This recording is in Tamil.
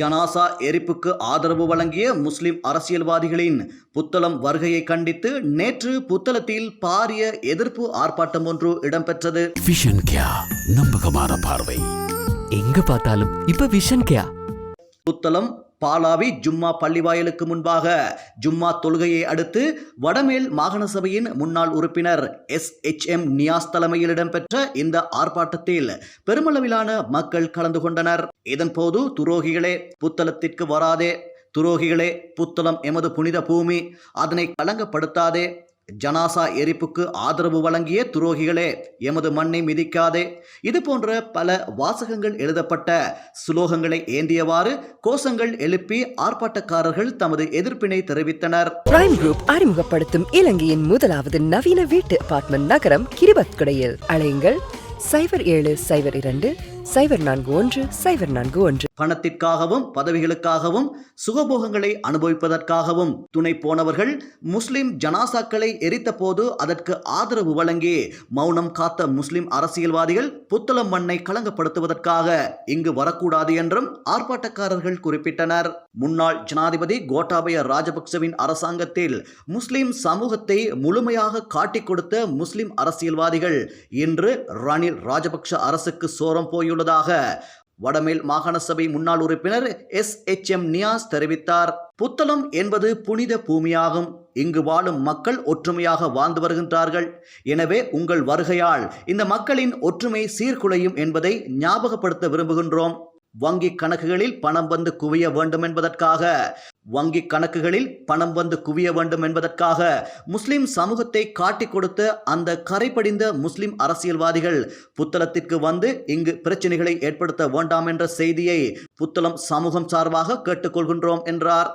ஜனாசா எரிப்புக்கு ஆதரவு வழங்கிய முஸ்லிம் அரசியல்வாதிகளின் புத்தளம் வருகையை கண்டித்து நேற்று புத்தளத்தில் பாரிய எதிர்ப்பு ஆர்ப்பாட்டம் ஒன்று இடம்பெற்றது. விஷன் கியா நம்பகமான பார்வை. எங்க பார்த்தாலும் இப்ப விஷன் கேயா புத்தளம் பாலாவி ஜும்மா பள்ளிவாயலுக்கு முன்பாக ஜும்மா தொழுகையை அடுத்து வடமேல் மாகாண சபையின் முன்னாள் உறுப்பினர் எஸ் எச் எம் நியாஸ் தலைமையில் இடம்பெற்ற இந்த ஆர்ப்பாட்டத்தில் பெருமளவிலான மக்கள் கலந்து கொண்டனர். இதன்போது துரோகிகளே புத்தளத்திற்கு வராதே. துரோகிகளே புத்தளம் எமது புனித பூமி. அதனை களங்கப்படுத்தாதே. ஜனாசா எரிப்புக்கு ஆதரவு வழங்கிய துரோகிகளே எமது மண்ணை மிதிக்காதே. இது போன்ற பல வாசகங்கள் எழுதப்பட்ட சுலோகங்களை ஏந்தியவாறு கோஷங்கள் எழுப்பி ஆர்ப்பாட்டக்காரர்கள் தமது எதிர்ப்பினை தெரிவித்தனர். பிரைம் குரூப் அறிமுகப்படுத்தும் இலங்கையின் முதலாவது நவீன வீட்டு அபார்ட்மெண்ட் நகரம் கிரிபத்குடையில் அழையுங்கள் சைபர் ஏழு சைபர் இரண்டு சைபர் நான்கு ஒன்று சைபர் நான்கு ஒன்று. பணத்திற்காகவும் பதவிகளுக்காகவும் சுகபோகங்களை அனுபவிப்பதற்காகவும் துணை போனவர்கள் முஸ்லிம் ஜனாசாக்களை எரித்த போது அதற்கு ஆதரவு வழங்கி மௌனம் காத்த முஸ்லிம் அரசியல்வாதிகள் புத்தளம் மண்ணை களங்கப்படுத்துவதற்காக இங்கு வரக்கூடாது என்றும் ஆர்ப்பாட்டக்காரர்கள் குறிப்பிட்டனர். முன்னாள் ஜனாதிபதி கோட்டாபய ராஜபக்சவின் அரசாங்கத்தில் முஸ்லிம் சமூகத்தை முழுமையாக காட்டிக் கொடுத்த முஸ்லிம் அரசியல்வாதிகள் இன்று ரணில் ராஜபக்ஷ அரசுக்கு சோரம் போயுள்ளதாக வடமேல் மாகாண சபை முன்னாள் உறுப்பினர் எஸ் எச் எம் நியாஸ் தெரிவித்தார். புத்தளம் என்பது புனித பூமியாகும். இங்கு வாழும் மக்கள் ஒற்றுமையாக வாழ்ந்து வருகின்றார்கள். எனவே உங்கள் வருகையால் இந்த மக்களின் ஒற்றுமை சீர்குலையும் என்பதை ஞாபகப்படுத்த விரும்புகின்றோம். வங்கி கணக்குகளில் பணம் வந்து குவிய வேண்டும் என்பதற்காக வங்கி கணக்குகளில் பணம் வந்து குவிய வேண்டும் என்பதற்காக முஸ்லிம் சமூகத்தை காட்டிக் கொடுத்த அந்த கரைபடிந்த முஸ்லிம் அரசியல்வாதிகள் புத்தளத்திற்கு வந்து இங்கு பிரச்சனைகளை ஏற்படுத்த வேண்டாம் என்ற செய்தியை புத்தளம் சமூகம் சார்பாக கேட்டுக்கொள்கின்றோம் என்றார்.